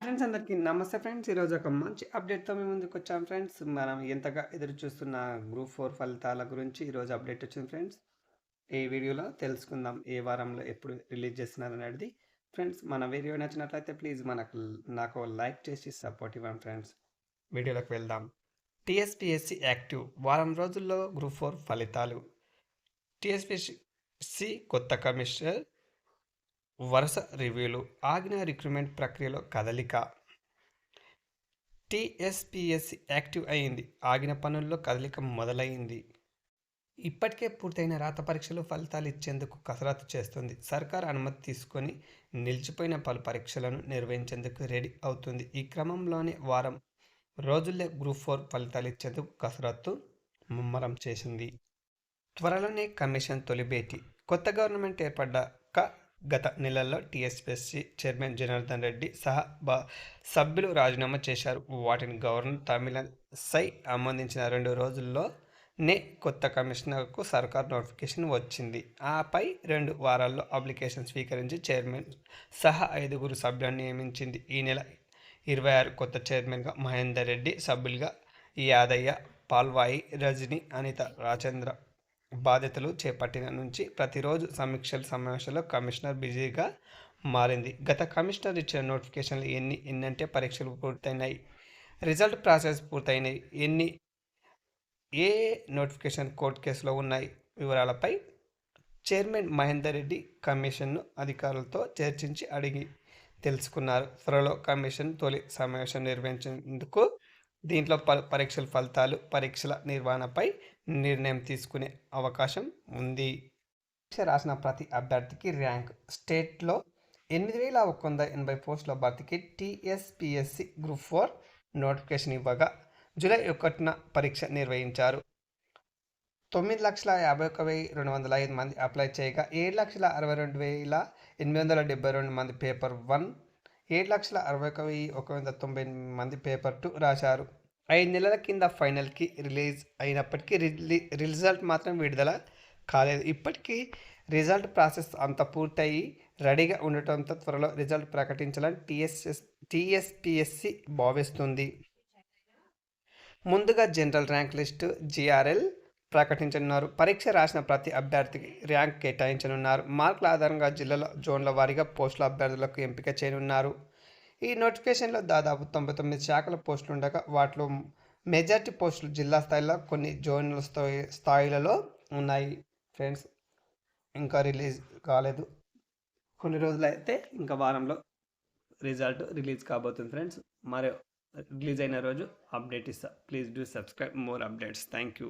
Friends అందరికీ నమస్తే friends. ఈరోజు ఒక మంచి అప్డేట్తో మేము ముందుకు వచ్చాం ఫ్రెండ్స్. మనం ఎంతగా ఎదురు చూస్తున్న గ్రూప్ ఫోర్ ఫలితాల గురించి ఈరోజు అప్డేట్ వచ్చింది ఫ్రెండ్స్. ఈ వీడియోలో తెలుసుకుందాం ఏ వారంలో ఎప్పుడు రిలీజ్ చేస్తున్నారు అనేది. ఫ్రెండ్స్ మన వీడియో నచ్చినట్లయితే ప్లీజ్ మనకు నాకు లైక్ చేసి సపోర్ట్ ఇవ్వండి ఫ్రెండ్స్. వీడియోలోకి వెళ్దాం. టీఎస్పిఎస్సి యాక్టివ్ వారం రోజుల్లో గ్రూప్ ఫోర్ ఫలితాలు. టీఎస్పిఎస్సి కొత్త కమిషనర్ వరుస రివ్యూలు ఆగిన రిక్రూట్మెంట్ ప్రక్రియలో కదలిక. టీఎస్పిఎస్సి యాక్టివ్ అయింది ఆగిన పనుల్లో కదలిక మొదలైంది ఇప్పటికే పూర్తయిన రాత పరీక్షలు ఫలితాలు ఇచ్చేందుకు కసరత్తు చేస్తుంది. సర్కార్ అనుమతి తీసుకొని నిలిచిపోయిన పలు పరీక్షలను నిర్వహించేందుకు రెడీ అవుతుంది. ఈ క్రమంలోనే వారం రోజుల్లో గ్రూప్ ఫోర్ ఫలితాలు ఇచ్చేందుకు కసరత్తు ముమ్మరం చేసింది. త్వరలోనే కమిషన్ తొలి భేటీ. కొత్త గవర్నమెంట్ ఏర్పడ్డాక గత నెలల్లో టీఎస్పీఎస్సీ చైర్మన్ జనార్దన్ రెడ్డి సహా బా సభ్యులు రాజీనామా చేశారు. వాటిని గవర్నర్ తమిళ సై ఆమోదించిన రెండు రోజుల్లోనే కొత్త కమిషనర్కు సర్కార్ నోటిఫికేషన్ వచ్చింది. ఆపై రెండు వారాల్లో అప్లికేషన్ స్వీకరించి చైర్మన్ సహా ఐదుగురు సభ్యులను నియమించింది. ఈ నెల ఇరవై ఆరు కొత్త చైర్మన్గా మహేందర్ రెడ్డి సభ్యులుగా యాదయ్య పాల్వాయి రజని అనిత రాజేంద్ర బాధ్యతలు చేపట్టిన నుంచి ప్రతిరోజు సమీక్షల సమావేశంలో కమిషనర్ బిజీగా మారింది. గత కమిషనర్ ఇచ్చిన నోటిఫికేషన్లు ఎన్ని ఎన్నంటే పరీక్షలు పూర్తయినాయి. Result process పూర్తయినాయి. ఎన్ని ఏ నోటిఫికేషన్ కోర్టు కేసులో ఉన్నాయి? వివరాలపై చైర్మన్ మహేందర్ రెడ్డి కమిషన్ను అధికారులతో చర్చించి అడిగి తెలుసుకున్నారు. త్వరలో కమిషన్ తొలి సమావేశం నిర్వహించేందుకు దీంట్లో పరీక్షల ఫలితాలు పరీక్షల నిర్వహణపై నిర్ణయం తీసుకునే అవకాశం ఉంది. పరీక్ష రాసిన ప్రతి అభ్యర్థికి ర్యాంక్. స్టేట్లో ఎనిమిది వేల ఒక వంద ఎనభై పోస్టుల భర్తీకి టీఎస్పిఎస్సి గ్రూప్ ఫోర్ నోటిఫికేషన్ ఇవ్వగా జూలై ఒకటిన పరీక్ష నిర్వహించారు. తొమ్మిది లక్షల యాభై ఒక వెయ్యి రెండు వందల ఐదు మంది అప్లై చేయగా ఏడు లక్షల అరవై రెండు వేల ఎనిమిది వందల డెబ్బై రెండు మంది పేపర్ వన్ ఏడు లక్షల అరవై ఒక వెయ్యి ఒక వంద తొంభై ఎనిమిది మంది పేపర్ టూ రాశారు. ఐదు నెలల కింద ఫైనల్కి రిలీజ్ అయినప్పటికీ రిలీ రిజల్ట్ మాత్రం విడుదల కాలేదు. ఇప్పటికీ రిజల్ట్ ప్రాసెస్ అంత పూర్తయి రెడీగా ఉండటంతో త్వరలో రిజల్ట్ ప్రకటించాలని టీఎస్ఎస్ టీఎస్పిఎస్సి భావిస్తుంది. ముందుగా జనరల్ ర్యాంక్ లిస్టు జిఆర్ఎల్ ప్రకటించనున్నారు. పరీక్ష రాసిన ప్రతి అభ్యర్థికి ర్యాంక్ కేటాయించనున్నారు. మార్కుల ఆధారంగా జిల్లాల జోన్ల వారీగా పోస్టుల అభ్యర్థులకు ఎంపిక చేయనున్నారు. ఈ నోటిఫికేషన్లో దాదాపు తొంభై తొమ్మిది శాఖల పోస్టులు ఉండగా వాటిలో మెజార్టీ పోస్టులు జిల్లా స్థాయిలో కొన్ని జోన్ల స్థాయి స్థాయిలలో ఉన్నాయి. ఫ్రెండ్స్ ఇంకా రిలీజ్ కాలేదు. కొన్ని రోజులు అయితే ఇంకా వారంలో రిజల్ట్ రిలీజ్ కాబోతుంది ఫ్రెండ్స్. మరి రిలీజ్ అయిన రోజు అప్డేట్ ఇస్తా. Please do subscribe more updates. Thank you.